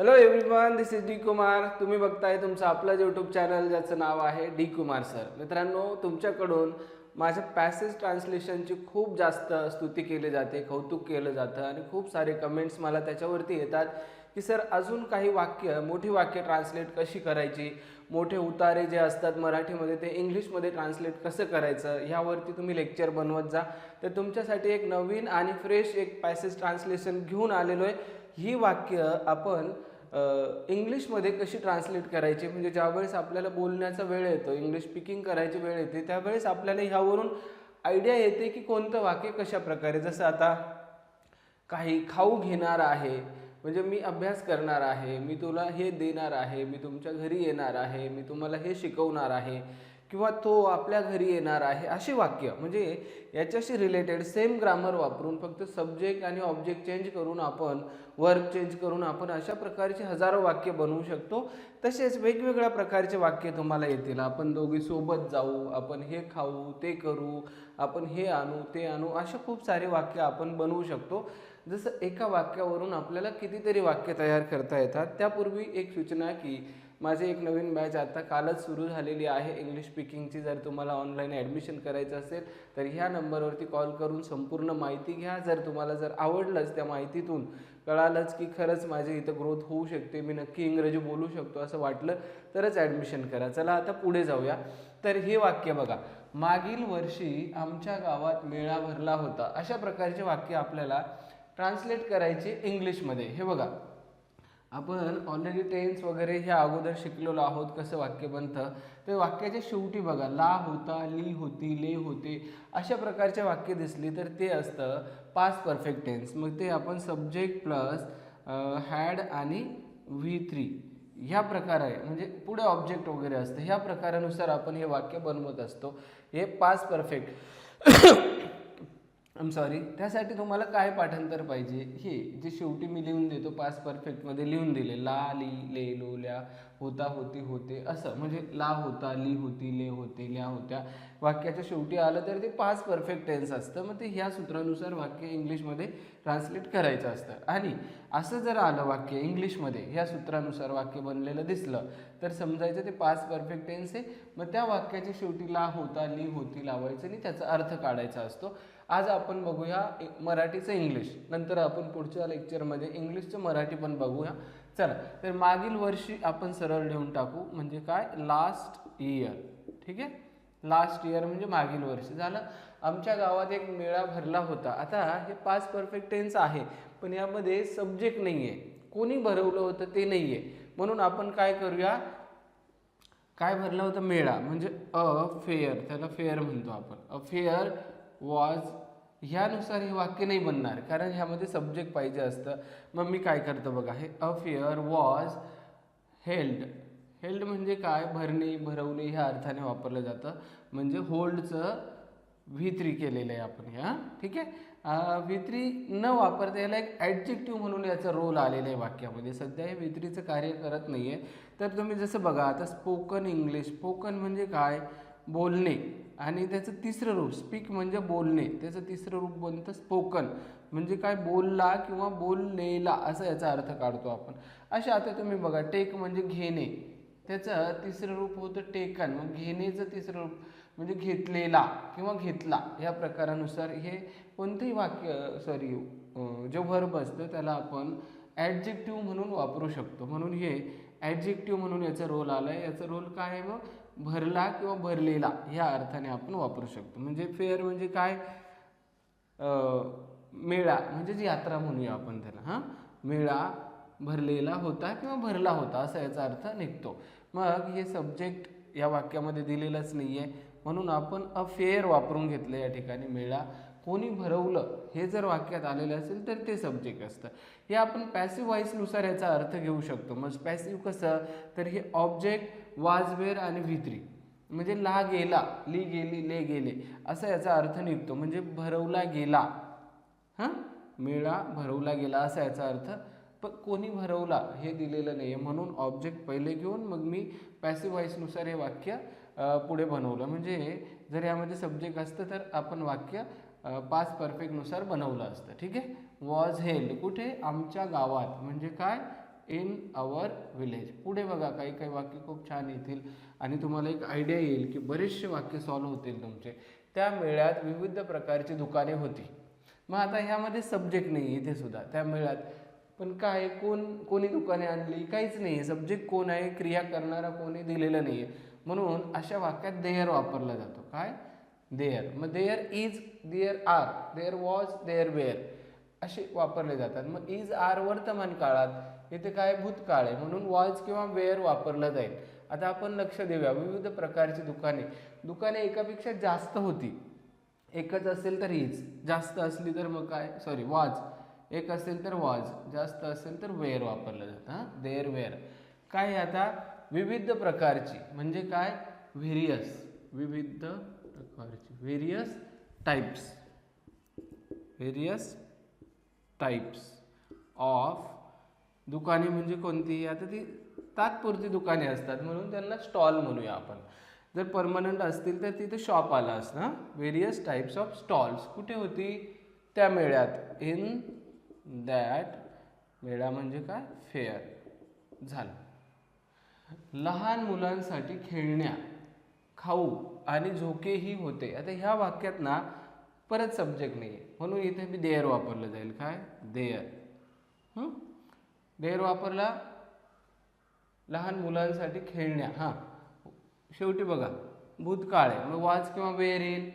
Hello everyone this is D Kumar तुम्ही बघताय तुमचं आपलं यूट्यूब चॅनल ज्याचं नाव आहे डी कुमार सर मित्रांनो तुमच्याकडून माझ्या पॅसेज ट्रान्सलेशनची खूप जास्त स्तुती केली जाते कौतुक केलं जातं आणि खूप सारे कमेंट्स मला त्याच्यावरती येतात की सर अजून काही वाक्य मोठी वाक्य ट्रान्सलेट कशी करायची? मोठे उतारे जे असतात मराठीमध्ये ते इंग्लिशमध्ये ट्रान्सलेट कसं करायचं? ह्यावरती तुम्ही लेक्चर बनवत जा. तर तुमच्यासाठी एक नवीन आणि फ्रेश एक पॅसेज ट्रान्सलेशन घेऊन आलेलो आहे. ही वाक्य आपण इंग्लिशमध्ये कशी ट्रान्सलेट करायची? म्हणजे ज्यावेळेस आपल्याला बोलण्याचा वेळ येतो इंग्लिश स्पीकिंग करायची वेळ येते त्यावेळेस आपल्याला ह्यावरून आयडिया येते की कोणतं वाक्य कशा प्रकारे जसं आता काही खाऊ घेणार आहे म्हणजे मी अभ्यास करणार आहे मी तुला हे देणार आहे मी तुमच्या घरी येणार आहे मी तुम्हाला हे शिकवणार आहे किंवा तो आपल्या घरी येणार आहे अशी वाक्य. म्हणजे याच्याशी रिलेटेड सेम ग्रामर वापरून फक्त सब्जेक्ट आणि ऑब्जेक्ट चेंज करून आपण वर्क चेंज करून आपण अशा प्रकारचे हजारो वाक्य बनवू शकतो. तसेच वेगवेगळ्या प्रकारचे वाक्य तुम्हाला येतील. आपण दोघे सोबत जाऊ आपण हे खाऊ ते करू आपण हे आणू ते आणू अशा खूप सारे वाक्य आपण बनवू शकतो. जसं एका वाक्यावरून आपल्याला कितीतरी वाक्य तयार करता येतात. त्यापूर्वी एक सूचना की माझी एक नवीन बॅच आता कालच सुरू झालेली आहे इंग्लिश स्पीकिंगची जर तुम्हाला ऑनलाईन ॲडमिशन करायचं असेल तर ह्या नंबरवरती कॉल करून संपूर्ण माहिती घ्या. जर तुम्हाला जर आवडलंच त्या माहितीतून कळालंच की खरंच माझी इथं ग्रोथ होऊ शकते मी नक्की इंग्रजी बोलू शकतो असं वाटलं तरच ॲडमिशन करा. चला आता पुढे जाऊया. तर हे वाक्य बघा. मागील वर्षी आमच्या गावात मेळा भरला होता. अशा प्रकारचे वाक्य आपल्याला ट्रान्सलेट करायचे इंग्लिशमध्ये हे बघा. आपण ऑलरेडी टेन्स वगैरे ह्या अगोदर शिकलेलो आहोत कसं वाक्य बनतं. तर वाक्याच्या शेवटी बघा ला होता ली होती ले होते अशा प्रकारचे वाक्य दिसली तर ते असतं पास परफेक्ट टेन्स मग ते आपण सब्जेक्ट प्लस हॅड आणि व्ही थ्री ह्या प्रकारे म्हणजे पुढे ऑब्जेक्ट वगैरे असतं. ह्या प्रकारानुसार आपण हे वाक्य बनवत असतो. हे पास परफेक्ट आम सॉरी त्यासाठी तुम्हाला काय पाठांतर पाहिजे? हे जे शेवटी मी लिहून देतो पास परफेक्टमध्ये लिहून दिले. ला ली ले लो. होत्या होता होती होते असं. म्हणजे ला होता ली होती ले होते ल्या होत्या. वाक्याच्या शेवटी आलं तर ते पाच परफेक्ट टेन्स असतं. मग ते ह्या सूत्रानुसार वाक्य इंग्लिशमध्ये ट्रान्सलेट करायचं असतं. आणि असं जर आलं वाक्य इंग्लिशमध्ये ह्या सूत्रानुसार वाक्य बनलेलं दिसलं तर समजायचं ते पाच परफेक्ट टेन्स आहे. मग त्या वाक्याच्या शेवटी ला होता ली होती लावायचं आणि त्याचा अर्थ काढायचा असतो. आज आपण बघूया मराठीचं इंग्लिश. नंतर आपण पुढच्या लेक्चरमध्ये इंग्लिशचं मराठी पण बघूया. चला तर मागील वर्षी आपण सरळ लिहून टाकू म्हणजे काय? लास्ट इयर ठीक आहे? लास्ट इयर म्हणजे मागील वर्षी. झालं? आमच्या गावात एक मेळा भरला होता. आता हे पाच परफेक्ट टेन्स आहे पण यामध्ये सब्जेक्ट नाही आहे कोणी भरवलं होतं ते नाही आहे म्हणून आपण काय करूया? काय भरलं होतं? मेळा. म्हणजे अ फेअर त्याला फेअर म्हणतो आपण. अ फेअर वॉज ह्यानुसार हे वाक्य नाही बनणार कारण ह्यामध्ये सब्जेक्ट पाहिजे असतं. मग मी काय करतो बघा हे अफेअर वॉज हेल्ड हेल्ड म्हणजे काय? भरणे भरवणे ह्या अर्थाने वापरलं जातं. म्हणजे होल्डचं व्ही केलेलं आहे आपण ह्या ठीक आहे? व्ही न वापरता याला एक ॲडजेक्टिव्ह म्हणून याचा रोल आलेला आहे वाक्यामध्ये. सध्या हे व्ही कार्य करत नाही आहे तर तुम्ही जसं बघा आता स्पोकन इंग्लिश स्पोकन म्हणजे काय? बोलणे. आणि त्याचं तिसरं रूप स्पीक म्हणजे बोलणे. त्याचं तिसरं रूप बनतं स्पोकन म्हणजे काय बोलला किंवा बोललेला असा याचा अर्थ काढतो आपण. अशा आता तुम्ही बघा टेक म्हणजे घेणे. त्याचं तिसरं रूप होतं टेकन मग घेणेचं तिसरं रूप म्हणजे घेतलेला किंवा घेतला. या प्रकारानुसार हे कोणतंही वाक्य सॉरी जो व्हर्ब असतो त्याला आपण ॲडजेक्टिव्ह म्हणून वापरू शकतो. म्हणून हे ॲडजेक्टिव्ह म्हणून याचा रोल आला आहे याचा रोल काय आहे मग? भरला किंवा भरलेला ह्या अर्थाने आपण वापरू शकतो. म्हणजे फेअर म्हणजे काय? मेळा म्हणजेच यात्रा म्हणूया आपण त्याला हां? मेळा भरलेला होता किंवा भरला होता असा याचा अर्थ निघतो. मग हे सब्जेक्ट या वाक्यामध्ये दिलेलंच नाही आहे म्हणून आपण अफेअर वापरून घेतलं या ठिकाणी मेळा. कोणी भरवलं हे जर वाक्यात आलेलं असेल तर ते सब्जेक्ट असतं. हे आपण पॅसिव्ह व्हॉइसनुसार याचा अर्थ घेऊ शकतो. मग पॅसिव्ह कसं? तर हे ऑब्जेक्ट वाजवेर आणि भित्री म्हणजे ला गेला ली गेली ले गेले. असा याचा अर्थ निघतो. म्हणजे भरवला गेला. हां? मेळा भरवला गेला. असा याचा अर्थ. पण कोणी भरवला हे दिलेलं नाही आहे म्हणून ऑब्जेक्ट पहिले घेऊन मग मी पॅसिव्ह व्हॉइसनुसार हे वाक्य पुढे बनवलं. म्हणजे जर यामध्ये सब्जेक्ट असतं तर आपण वाक्य पाच परफेक्टनुसार बनवलं असतं. ठीक आहे? वॉज हेल्ड कुठे? आमच्या गावात. म्हणजे काय? इन अवर विलेज पुढे बघा काही काही वाक्य खूप छान येतील आणि तुम्हाला एक आयडिया येईल की बरेचसे वाक्य सॉल्व्ह होतील तुमचे. त्या मेळ्यात विविध प्रकारची दुकाने होती. मग आता ह्यामध्ये सब्जेक्ट नाही इथे सुद्धा. त्या मेळ्यात पण काय कोण कोणी दुकाने आणली? काहीच नाही आहे सब्जेक्ट कोण आहे? क्रिया करणारा कोणी दिलेला नाही आहे म्हणून अशा वाक्यात देअर वापरला जातो. काय? देअर मग there is there are there was there were असे वापरले जातात. मग इज आर वर्तमान काळात इथे काय भूतकाळ आहे म्हणून वॉज किंवा वेअर वापरलं जाईल. आता आपण लक्ष देऊया. विविध प्रकारची दुकाने. दुकाने एकापेक्षा जास्त होती. एकच असेल तर हीच. जास्त असली तर मग काय? सॉरी वॉज एक असेल तर वॉज जास्त असेल तर वेअर वापरलं जातं हां? There were. काय आता? विविध प्रकारची. म्हणजे काय? व्हेरियस. विविध प्रकारची. Various types various types of दुकाने म्हणजे कोणती? आता ती तात्पुरती दुकाने असतात म्हणून त्यांना स्टॉल म्हणूया आपण. जर परमनंट असतील तर तिथे शॉप आला असणार व्हेरियस टाईप्स ऑफ स्टॉल्स कुठे होती? त्या मेळ्यात. इन दॅट मेळा म्हणजे काय? फेअर झालं. लहान मुलांसाठी खेळण्या खाऊ आणि झोकेही होते. आता ह्या वाक्यात ना परत सब्जेक्ट नाही आहे म्हणून इथे मी देअर वापरलं जाईल. काय? देअर देअर वापरला लहान मुलांसाठी खेळण्या. हां. शेवटी बघा भूतकाळ आहे. मग वाच किंवा वेर येईल.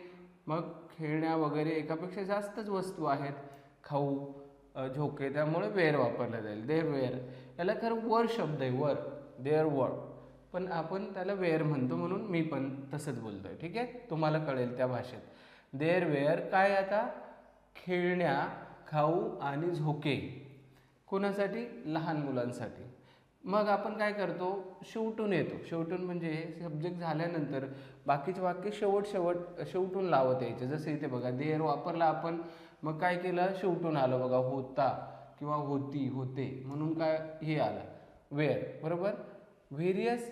मग खेळण्या वगैरे एकापेक्षा जास्तच वस्तू आहेत. खाऊ झोके त्यामुळे वेअर वापरलं जाईल. देअर वेअर याला खरं वर शब्द आहे वर. There were. पण आपण त्याला वेअर म्हणतो म्हणून मी पण तसंच बोलतो आहे ठीक आहे? तुम्हाला कळेल त्या भाषेत. देअर वेअर काय आता? खेळण्या खाऊ आणि झोके. कोणासाठी? लहान मुलांसाठी. मग आपण काय करतो? शेवटून येतो. शेवटून म्हणजे सब्जेक्ट झाल्यानंतर बाकीचे वाक्य शेवट शेवट शेवटून लावत यायचे. जसं इथे बघा देअर वापरला आपण. मग काय केलं? शेवटून आलं बघा होता किंवा होती होते म्हणून काय हे आलं? वेअर बरोबर? व्हेरियस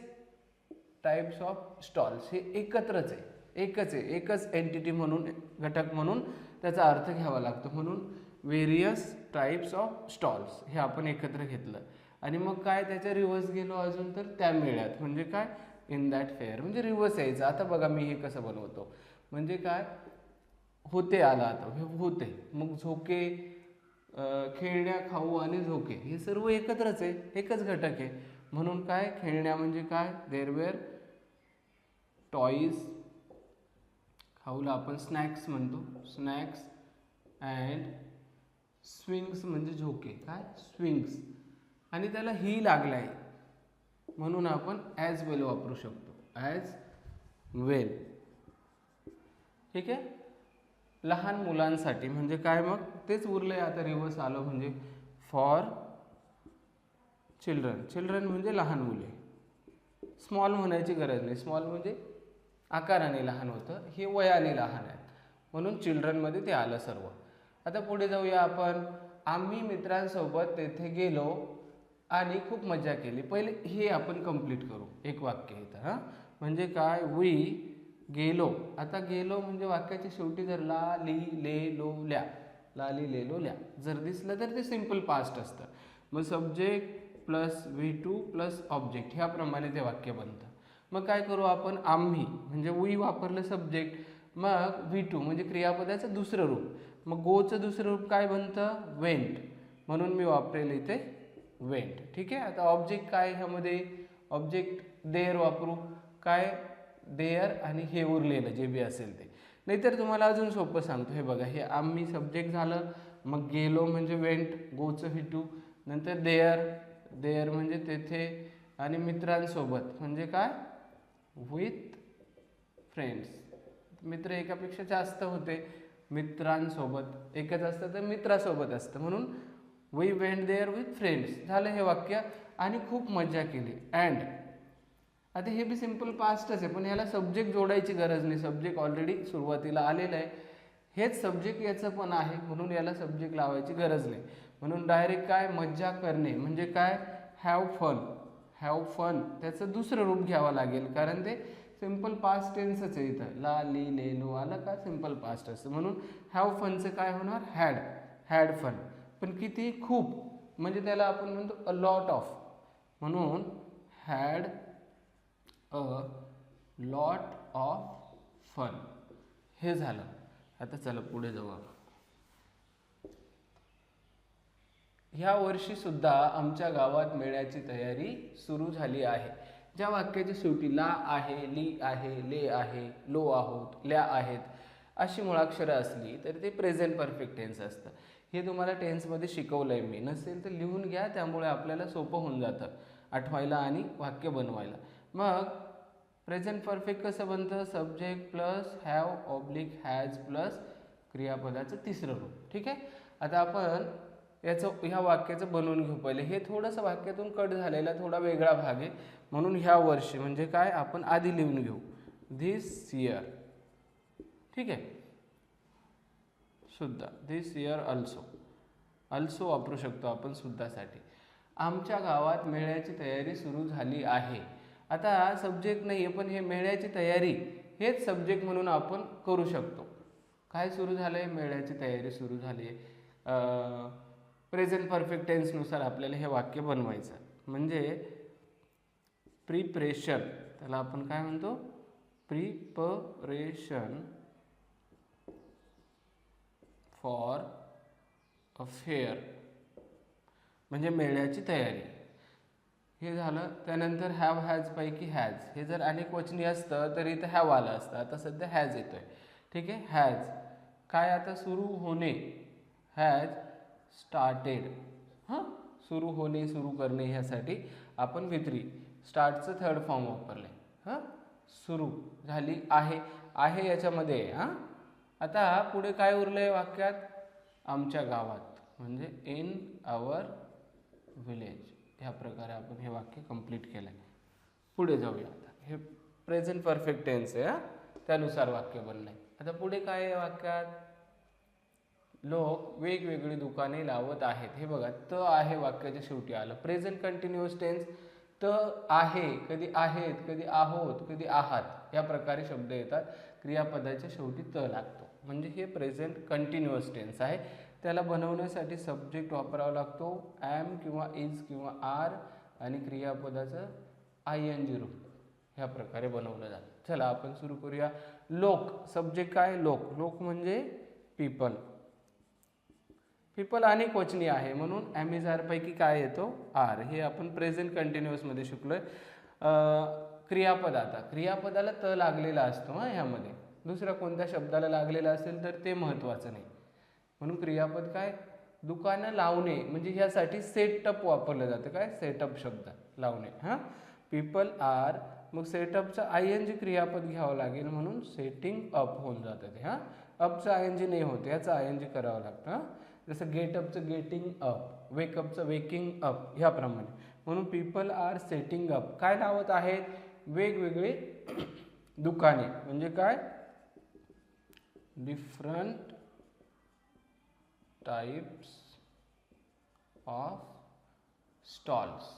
टाईप्स ऑफ स्टॉल्स हे एकत्रच आहे. एकच आहे. एकच एंटिटी म्हणून घटक म्हणून त्याचा अर्थ घ्यावा लागतो. म्हणून व्हेरियस टाईप्स ऑफ स्टॉल्स हे आपण एकत्र घेतलं. आणि मग काय त्याच्या रिव्हर्स गेलो अजून तर त्या मेळ्यात. म्हणजे काय? इन दॅट फेअर म्हणजे रिव्हर्स यायचं. आता बघा मी हे कसं बनवतो. म्हणजे काय? होते आला आता. होते. मग झोके खेळण्या खाऊ आणि झोके. हे सर्व एकत्रच आहे. एकच घटक आहे. म्हणून काय? खेळण्या म्हणजे काय? देर वेअर टॉईज खाऊला आपण स्नॅक्स म्हणतो. स्नॅक्स अँड स्विंग्स म्हणजे झोके. काय? स्विंग्स. आणि त्याला ही लागला आहे म्हणून आपण ॲज वेल वापरू शकतो. ॲज वेल ठीक आहे? लहान मुलांसाठी. म्हणजे काय मग? तेच उरलं आहे आता रिवर्स आलं म्हणजे फॉर चिल्ड्रन चिल्ड्रन म्हणजे लहान मुले. स्मॉल म्हणायची गरज नाही. स्मॉल म्हणजे आकाराने लहान होतं. हे वयाने लहान आहेत म्हणून चिल्ड्रनमध्ये ते आलं सर्व. आता पुढे जाऊया आपण. आम्ही मित्रांसोबत तेथे गेलो आणि खूप मजा केली. पहिले हे आपण कंप्लीट करू. एक वाक्य इथं हां? म्हणजे काय? वी गेलो. आता गेलो म्हणजे वाक्याच्या शेवटी जर ला ली ले लो ल्या. ला ली ले लो ल्या. जर दिसलं तर ते सिंपल पास्ट असतं. मग subject plus V two plus object ह्याप्रमाणे ते वाक्य बनतं. मग काय करू आपण? आम्ही. म्हणजे वी वापरलं सब्जेक्ट मग व्ही टू म्हणजे क्रियापदाचं दुसरं रूप. मग गोचं दुसरं रूप काय बनतं? वेंट. म्हणून मी वापरेल इथे वेंट. ठीक आहे? आता ऑब्जेक्ट काय ह्यामध्ये? ऑब्जेक्ट देअर वापरू. काय? देअर आणि हे उरलेलं जे बी असेल ते. नाहीतर तुम्हाला अजून सोपं सांगतो. हे बघा हे आम्ही सब्जेक्ट झालं मग गेलो म्हणजे वेंट गोचं हिटू नंतर देअर देअर म्हणजे तेथे आणि मित्रांसोबत म्हणजे काय? विथ फ्रेंड्स मित्र एकापेक्षा जास्त होते. मित्रांसोबत. एकच असतं तर मित्रासोबत असतं. म्हणून we went there with friends झालं हे वाक्य आणि खूप मजा केली. अँड आता हे बी सिंपल पास्टच आहे पण ह्याला सब्जेक्ट जोडायची गरज नाही. सब्जेक्ट ऑलरेडी सुरुवातीला आलेलं आहे. हेच सब्जेक्ट याचं पण आहे म्हणून याला सब्जेक्ट लावायची गरज नाही. म्हणून डायरेक्ट काय? मज्जा करणे. म्हणजे काय? हॅव फन हॅव फन त्याचं दुसरं रूप घ्यावं लागेल. कारण ते सिंपल पास्ट टेन्सच आहे इथं. ला ली ले लो आलं का? सिंपल पास्ट असतं म्हणून हॅव फनचं काय होणार? हॅड हॅड फन पण किती? खूप. म्हणजे त्याला आपण म्हणतो अ लॉट ऑफ म्हणून had a lot of fun हे झालं. आता चला पुढे जाऊ आपण. ह्या वर्षीसुद्धा आमच्या गावात मेळ्याची तयारी सुरू झाली आहे. ज्या वाक्याच्या शेवटी ला आहे ली आहे ले आहे लो आहोत ल्या आहेत अशी मुळाक्षरं असली तर ते प्रेझेंट परफेक्ट टेन्स असतं. हे तुम्हाला टेन्समध्ये शिकवलं आहे मी. नसेल तर लिहून घ्या त्यामुळे आपल्याला सोपं होऊन जातं. आठवायला आणि वाक्य बनवायला. मग प्रेझेंट परफेक्ट कसं बनतं? Subject plus have oblique has plus क्रियापदाचं तिसरं रूप. ठीक आहे? आता आपण याचं ह्या वाक्याचं बनवून घेऊ पहिले. हे थोडंसं वाक्यातून कट झालेला थोडा वेगळा भाग आहे. म्हणून ह्या वर्षी म्हणजे काय? आपण आधी लिहून घेऊ. धिस इयर ठीक आहे? सुद्धा धिस इयर अल्सो अल्सो वापरू शकतो आपण सुद्धासाठी आमच्या गावात मेळ्याची तयारी सुरू झाली आहे. आता सब्जेक्ट नाही आहे पण हे मेळ्याची तयारी हेच सब्जेक्ट म्हणून आपण करू शकतो. काय सुरू झालं आहे मेळ्याची तयारी सुरू झाली आहे प्रेझेंट परफेक्ट टेन्सनुसार आपल्याला हे वाक्य बनवायचं म्हणजे प्रिप्रेशन त्याला आपण काय म्हणतो? प्रिपरेशन फॉर अफेअर म्हणजे मेळ्याची तयारी. हे झालं त्यानंतर हॅव हॅज पैकी हॅज हे जर अनेक वचनी असतं तर इथं हॅव आलं असतं. आता सध्या हॅज येतोय. ठीक आहे? हॅज काय आता सुरू होणे? Has started. हां? सुरू होणे सुरू करणे ह्यासाठी आपण वित्री स्टार्टचं थर्ड फॉर्म वापरले हां? सुरू झाली आहे. आहे याच्यामध्ये हां? आता पुढे काय उरलं आहे वाक्यात? आमच्या गावात. म्हणजे इन आवर विलेज ह्या प्रकारे आपण हे वाक्य कंप्लीट केलं आहे पुढे जाऊया आता. हे प्रेझेंट परफेक्ट टेन्स आहे हां? त्यानुसार वाक्य बनलं आहे आता पुढे काय आहे वाक्यात? लोक वेगवेगळी दुकाने लावत आहेत. हे बघा त आहे वाक्याच्या शेवटी आलं. प्रेझेंट कंटिन्युअस टेन्स त आहे कधी आहेत कधी आहोत कधी आहात या प्रकारे शब्द येतात. क्रियापदाच्या शेवटी त लागतो. म्हणजे हे प्रेझेंट कंटिन्युअस टेन्स आहे. त्याला बनवण्यासाठी सब्जेक्ट वापरावा लागतो. ॲम किंवा इज किंवा आर आणि क्रियापदाचं आय एन जी रूप ह्या प्रकारे बनवलं जातं. चला आपण सुरू करूया. लोक सब्जेक्ट काय? लोक. लोक म्हणजे पीपल पीपल अनेक वचनी आहे म्हणून ॲमिझार आरपैकी काय येतो? आर. हे आपण प्रेझेंट कंटिन्युअसमध्ये आहे क्रियापद आता क्रियापदाला त लागलेला असतो हां ह्यामध्ये. दुसऱ्या कोणत्या शब्दाला लागलेला असेल तर ते महत्त्वाचं नाही. म्हणून क्रियापद काय? दुकानं लावणे. म्हणजे ह्यासाठी सेटअप वापरलं जातं. काय? सेटअप शब्द. लावणे. हां? पीपल आर मग सेटअपचं आय एन जी क्रियापद घ्यावं लागेल म्हणून सेटिंग अप होऊन जातं ते. हां? अपचं आय एन जी नाही होत. याचं आय एन जी करावं लागतं. हां जसं गेटअपचं गेटिंग अप वेकअपचं वेकिंग अप ह्याप्रमाणे. म्हणून पीपल आर सेटिंग अप काय लावत आहेत? वेगवेगळे दुकाने. म्हणजे काय? डिफरंट टाईप्स ऑफ स्टॉल्स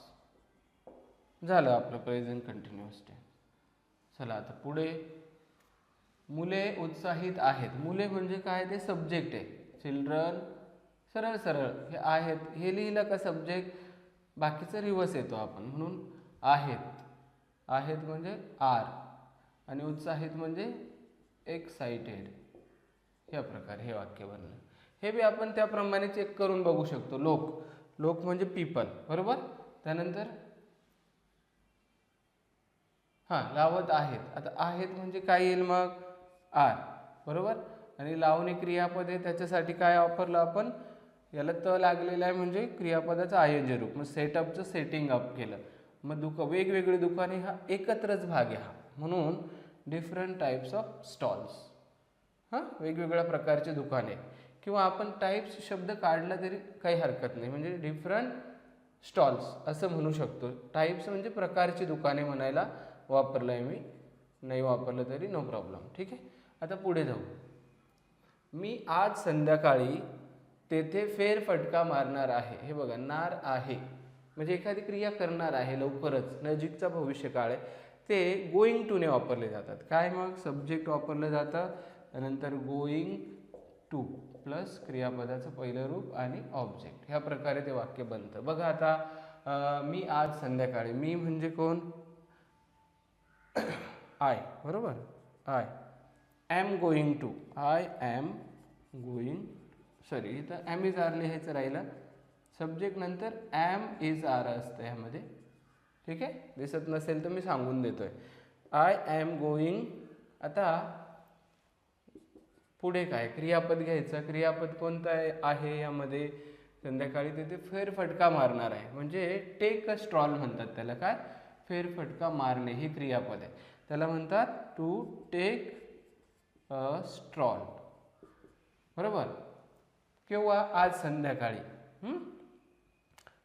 झालं आपलं प्रेझेंट कंटिन्युअस टेन्स चला आता पुढे. मुले उत्साहित आहेत. मुले म्हणजे काय? ते सब्जेक्ट आहे. चिल्ड्रन सरळ सरळ हे आहेत. हे लिहिलं का सब्जेक्ट बाकीचं रिवर्स येतो आपण. म्हणून आहेत. आहेत म्हणजे आर आणि उत्साहित म्हणजे एक्साइटेड ह्या प्रकारे हे वाक्य बनलं. हे बी आपण त्याप्रमाणे चेक करून बघू शकतो. लोक. लोक म्हणजे पीपल बरोबर? त्यानंतर हां लावत आहेत. आता आहेत म्हणजे काय येईल मग? आर बरोबर? आणि लावणे क्रियापद आहे त्याच्यासाठी काय वापरलं आपण? याला त लागलेलं आहे म्हणजे क्रियापदाचं आयोजन रूप. मग सेटअपचं सेटिंग अप केलं. मग दुक वेगवेगळी दुकाने हा एकत्रच भाग आहे हा. म्हणून डिफरंट टाईप्स ऑफ स्टॉल्स हां? वेगवेगळ्या प्रकारचे दुकाने. किंवा आपण टाईप्स शब्द काढला तरी काही हरकत नाही. म्हणजे डिफरंट स्टॉल्स असं म्हणू शकतो. टाईप्स म्हणजे प्रकारची दुकाने म्हणायला वापरलं आहे मी. नाही वापरलं तरी नो प्रॉब्लेम ठीक आहे? आता पुढे जाऊ. मी आज संध्याकाळी तेथे फेरफटका मारणार आहे. हे बघा नार आहे. म्हणजे एखादी क्रिया करणार आहे लवकरच नजीकचा भविष्यकाळ आहे. ते गोईंग टूने वापरले जातात. काय मग? सब्जेक्ट वापरलं जातं. त्यानंतर गोईंग टू प्लस क्रियापदाचं पहिलं रूप आणि ऑब्जेक्ट ह्या प्रकारे ते वाक्य बनतं. बघा आता मी आज संध्याकाळी मी म्हणजे कोण? आय बरोबर? I am going to I am going sorry इथं ॲम इज आर लिहायचं राहिलं. सब्जेक्ट नंतर ॲम इज आर असतं ह्यामध्ये. ठीक आहे? दिसत नसेल तर मी सांगून देतो आहे आय ॲम गोईंग आता पुढे काय? क्रियापद घ्यायचं. क्रियापद कोणतं आहे? आहे यामध्ये. संध्याकाळी तिथे फेरफटका मारणार आहे. म्हणजे टेक अ स्ट्रॉल म्हणतात त्याला. काय फेरफटका मारणे. हे क्रियापद आहे. त्याला म्हणतात टू टेक अ स्ट्रॉल बरोबर? किंवा आज संध्याकाळी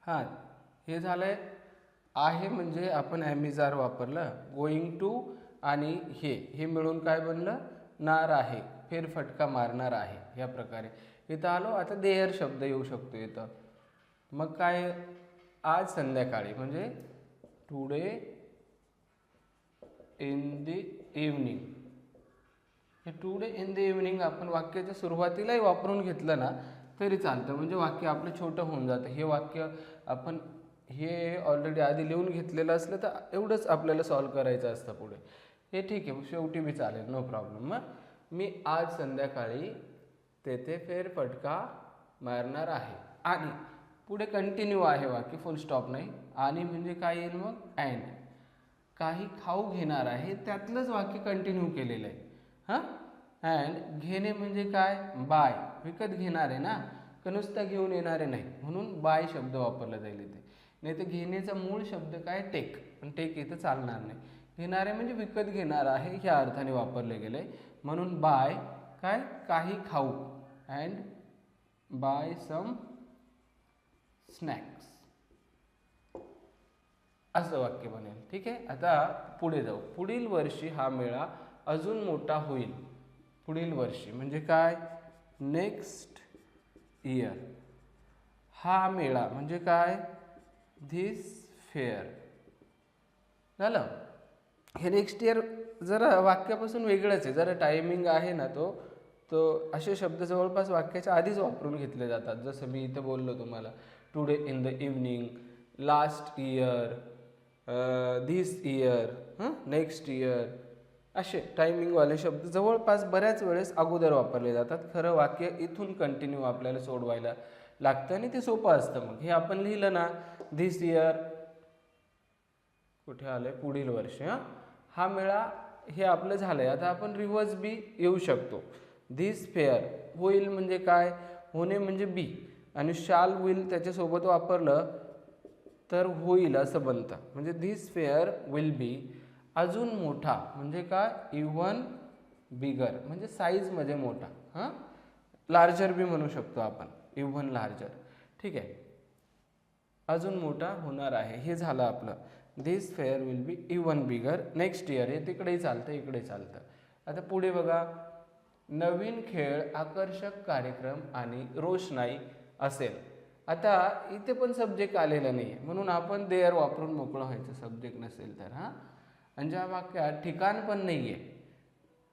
हां? हे झालं आहे आहे म्हणजे आपण ॲमिजार वापरलं गोईंग टू आणि हे हे मिळून काय बनलं? नार आहे फेरफटका मारणार आहे या प्रकारे. इथं आलो आता देयर शब्द येऊ शकतो इथं. मग काय आज संध्याकाळी म्हणजे टुडे इन दी इव्हनिंग हे टुडे इन द इव्हनिंग आपण वाक्याच्या सुरुवातीलाही वापरून घेतलं ना तरी चालतं. म्हणजे वाक्य आपलं छोटं होऊन जातं. हे वाक्य आपण हे ऑलरेडी आधी लिहून घेतलेलं असलं तर एवढंच आपल्याला सॉल्व करायचं असतं पुढे. हे ठीक आहे. शेवटी बी चालेल. नो प्रॉब्लेम मग मी आज संध्याकाळी तेथे फेरफटका मारणार आहे. आणि पुढे कंटिन्यू आहे वाक्य. फुल स्टॉप नाही. आणि म्हणजे काय येईल मग? अँड काही खाऊ घेणार आहे. त्यातलंच वाक्य कंटिन्यू केलेलं आहे. हां? अँड घेणे म्हणजे काय? बाय विकत घेणारे ना? का नुसता घेऊन येणारे नाही? म्हणून बाय शब्द वापरला जाईल इथे. नाही तर घेण्याचा मूळ शब्द काय? टेक पण टेक इथं चालणार नाही. घेणारे म्हणजे विकत घेणार आहे ह्या अर्थाने वापरले गेले. म्हणून बाय काय? काही खाऊ. अँड बाय सम स्नॅक्स असं वाक्य बनेल. ठीक आहे? आता पुढे जाऊ. पुढील वर्षी हा मेळा अजून मोठा होईल पुढील वर्षी. म्हणजे काय? नेक्स्ट इयर हा मेळा. म्हणजे काय? धिस फेअर झालं? हे नेक्स्ट इयर जरा वाक्यापासून वेगळंच आहे. जरा टायमिंग आहे ना तो. तो असे शब्द जवळपास वाक्याच्या आधीच वापरून घेतले जातात. जसं मी इथं बोललो तुम्हाला. Today in the evening last year this year हां? नेक्स्ट इयर असे टायमिंगवाले शब्द जवळपास बऱ्याच वेळेस अगोदर वापरले जातात. खरं वाक्य इथून कंटिन्यू आपल्याला सोडवायला लागतं आणि ते सोपं असतं मग. हे आपण लिहिलं ना धिस इयर कुठे आलंय? पुढील वर्ष हां? हा मेळा हे आपलं झालंय. आता आपण रिव्हर्स बी येऊ शकतो. धिस फेअर होईल म्हणजे काय? होणे म्हणजे बी आणि शाल विल त्याच्यासोबत वापरलं तर होईल असं बनतं. म्हणजे धिस फेअर विल बी अजून मोठा म्हणजे काय इव्हन बिगर म्हणजे साईजमध्ये मोठा. हां? लार्जर बी म्हणू शकतो आपण इव्हन लार्जर ठीक आहे? अजून मोठा होणार आहे. हे झालं आपलं. This fair will be even bigger next year हे तिकडेही चालतं इकडे चालतं. आता पुढे बघा. नवीन खेळ आकर्षक कार्यक्रम आणि रोषणाई असेल. आता इथे पण सब्जेक्ट आलेला नाही आहे म्हणून आपण देअर वापरून मोकळं व्हायचं. सब्जेक्ट नसेल तर हां? आणि ज्या वाक्यात ठिकाण पण नाही आहे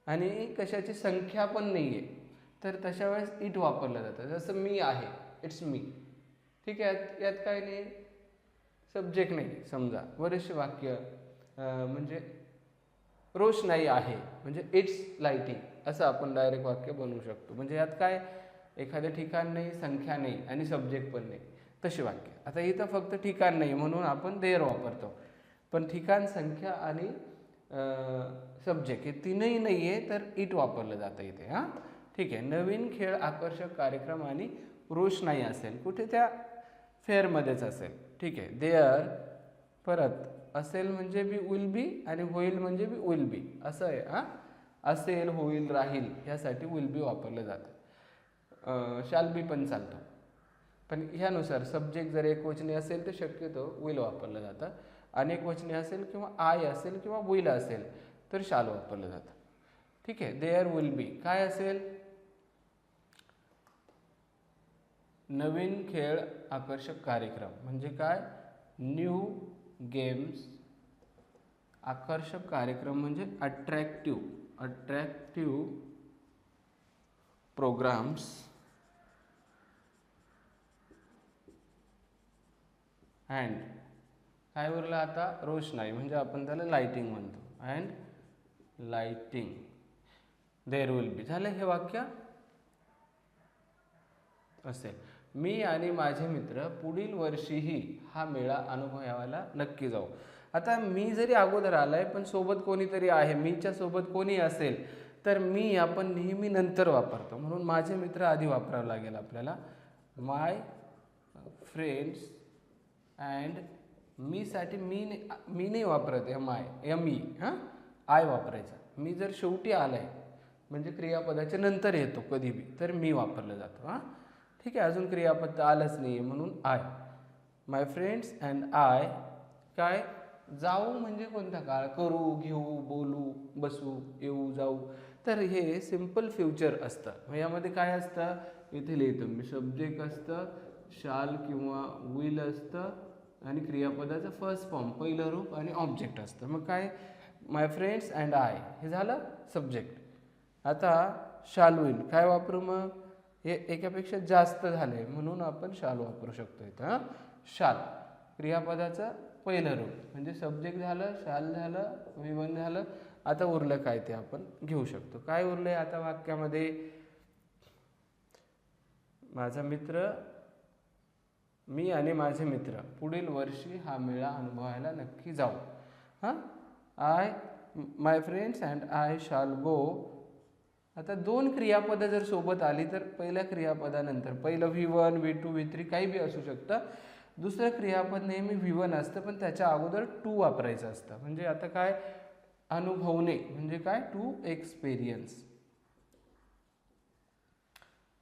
आणि कशाची संख्या पण नाही आहे तर तशा वेळेस इट वापरलं जातं. जसं मी आहे इट्स मी ठीक आहे यात यात काय नाही. सब्जेक्ट नाही. समजा बरेचसे वाक्य म्हणजे रोषणाई आहे. म्हणजे इट्स लाईटिंग असं आपण डायरेक्ट वाक्य बनवू शकतो. म्हणजे यात काय? एखादं ठिकाण नाही संख्या नाही आणि सब्जेक्ट पण नाही. तसे वाक्य. आता इथं फक्त ठिकाण नाही म्हणून आपण देर वापरतो. पण ठिकाण संख्या आणि सब्जेक्ट हे तीनही नाही आहे तर इट वापरलं जातं इथे हां? ठीक आहे. नवीन खेळ आकर्षक कार्यक्रम आणि रोषणाई असेल. कुठे त्या फेअरमध्येच असेल. ठीक आहे. देअर परत असेल म्हणजे बी विल बी आणि होईल म्हणजे बी विल बी असं आहे हां? असेल होईल राहील ह्यासाठी विल बी वापरलं जातं. शाल बी पण चालतं. पण ह्यानुसार सब्जेक्ट जर एकवचनी असेल तर शक्यतो विल वापरलं जातं. अनेक वचने असेल किंवा आय असेल किंवा विल असेल तर शाल वापरलं जातं ठीक आहे? देअर विल बी काय असेल? नवीन खेळ आकर्षक कार्यक्रम. म्हणजे काय? न्यू गेम्स आकर्षक कार्यक्रम म्हणजे अट्रॅक्टिव अट्रॅक्टिव प्रोग्राम्स अँड काय उरलं आता रोषणाई म्हणजे आपण त्याला लाइटिंग म्हणतो. And lighting there will be झालं हे वाक्य? असेल. मी आणि माझे मित्र पुढील वर्षीही हा मेळा अनुभवायला नक्की जाऊ. आता मी जरी अगोदर आलाय पण सोबत कोणीतरी आहे मीच्या सोबत कोणी असेल तर मी आपण नेहमी नंतर वापरतो. म्हणून माझे मित्र आधी वापरावं लागेल आपल्याला. माय फ्रेंड्स अँड मीसाठी मी नाही मी नाही वापरत एम आय एम ई हां? आय वापरायचा. मी जर शेवटी आलाय म्हणजे क्रियापदाच्या नंतर येतो कधी बी तर मी वापरलं जातो हां? ठीक आहे अजून क्रियापद आलंच नाही आहे म्हणून I. My friends and I काय? जाऊ म्हणजे कोणता काळ? करू घेऊ बोलू बसू येऊ जाऊ. तर हे सिंपल फ्युचर असतं. मग यामध्ये काय असतं? इथे लिहितो मी. सब्जेक्ट असतं शाल किंवा विल असतं आणि क्रियापदाचं फर्स्ट फॉर्म पहिलं रूप आणि ऑब्जेक्ट असतं. मग काय? माय फ्रेंड्स अँड आय हे झालं सब्जेक्ट आता शाल विल काय वापरू मग? हे एकापेक्षा जास्त झाले म्हणून आपण शाल वापरू शकतो इथं हां? शाल. क्रियापदाचं पहिलं रूप. म्हणजे सब्जेक्ट झालं शाल झालं विवन झालं. आता उरलं काय ते आपण घेऊ शकतो. काय उरलंय आता वाक्यामध्ये? माझा मित्र मी आणि माझे मित्र पुढील वर्षी हा मेळा अनुभवायला नक्की जाऊ. हां? I my friends and I shall go आता दोन क्रियापदं जर सोबत आली तर पहिल्या क्रियापदानंतर पहिलं V one V two V three काही बी असू शकतं. दुसरं क्रियापद नेहमी व्ही वन असतं पण त्याच्या अगोदर टू वापरायचं असतं. म्हणजे आता काय? अनुभवणे. म्हणजे काय? टू एक्सपिरियन्स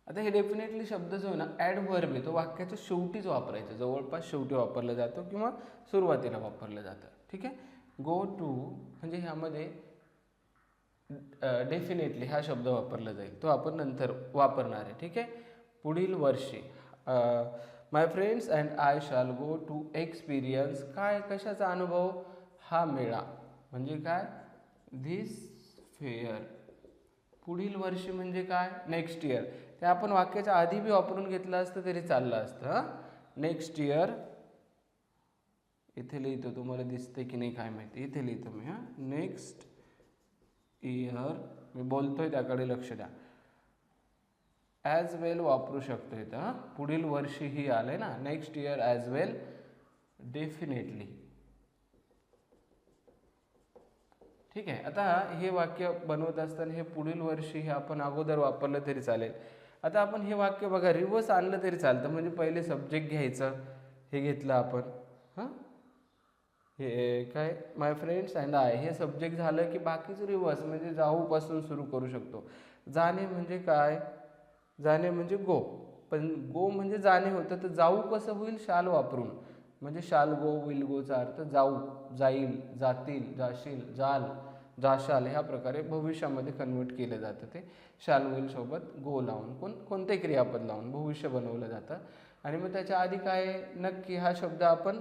आता हे डेफिनेटली शब्द जो आहे ना ॲडव्हर्ब आहे तो वाक्याच्या शेवटीच वापरायचा. जवळपास शेवटी वापरला जातो किंवा सुरुवातीला वापरलं जातं. ठीक आहे? गो टू म्हणजे ह्यामध्ये डेफिनेटली हा शब्द वापरला जाईल. तो आपण नंतर वापरणार आहे. ठीक आहे? पुढील वर्षी. माय friends and I shall go to experience काय कशाचा अनुभव? हा मेळा. म्हणजे काय? धिस फेअर पुढील वर्षी म्हणजे काय? नेक्स्ट इयर ते आपण वाक्याच्या आधी बी वापरून घेतलं असतं तरी चाललं असतं हां? नेक्स्ट इयर इथे लिहितो तुम्हाला दिसते की नाही काय माहिती? इथे लिहितो मी हां? नेक्स्ट इयर मी बोलतोय त्याकडे लक्ष द्या. ॲज वेल वापरू शकतो इथं हां? पुढील वर्षीही आले ना? Next year as well definitely ठीक आहे आता हे वाक्य बनवत असताना हे पुढील वर्षी हे आपण अगोदर वापरलं तरी चालेल. आता आपण हे वाक्य बघा रिवर्स आणलं तरी चालतं. म्हणजे पहिले सब्जेक्ट घ्यायचं हे घेतलं आपण. हां? हे काय? माय फ्रेंड्स अँड आय हे सब्जेक्ट झालं की बाकीचं रिवर्स म्हणजे जाऊपासून सुरू करू शकतो. जाणे म्हणजे काय? जाणे म्हणजे गो पण गो म्हणजे जाणे होतं तर जाऊ कसं होईल? शाल वापरून. म्हणजे शाल गो विल गोचा अर्थ जाऊ जाईल जातील जाशील जाल. जा शाल ह्या प्रकारे भविष्यामध्ये कन्वर्ट केलं जातं ते. शाल विल गो लावून कोण कोणते क्रियापद लावून भविष्य बनवलं जातं. आणि मग त्याच्या आधी काय नक्की हा शब्द आपण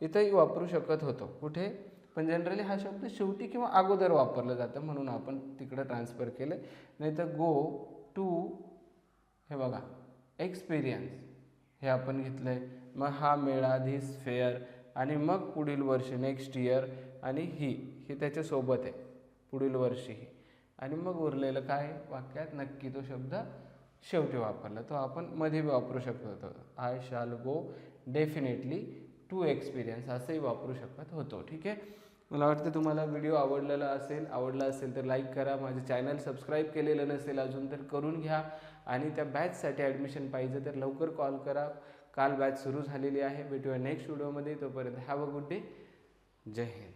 इथंही वापरू शकत होतो. कुठे? पण जनरली हा शब्द शेवटी किंवा अगोदर वापरलं जातं म्हणून आपण तिकडं ट्रान्सफर केलं नाही तर गो टू हे बघा एक्सपिरियन्स हे आपण घेतलं आहे मग हा मेळा धिस फेअर आणि मग पुढील वर्ष नेक्स्ट इयर आणि ही हे त्याच्यासोबत आहे. पुढील वर्षीही आणि मग उरलेलं काय? वाक्यात नक्की तो शब्द शेवटी वापरला. तो आपण मध्ये बी वापरू शकत होतो. I shall go definitely to experience असंही वापरू शकत होतो. ठीक आहे? मला वाटतं तुम्हाला व्हिडिओ आवडलेला असेल आवडला असेल तर लाईक करा. माझं चॅनल सबस्क्राईब केलेलं नसेल अजून तर करून घ्या. आणि त्या बॅचसाठी ॲडमिशन पाहिजे तर लवकर कॉल करा. काल बॅच सुरू झालेली आहे. भेटूया नेक्स्ट व्हिडिओमध्ये तोपर्यंत have a good day Jai Hind.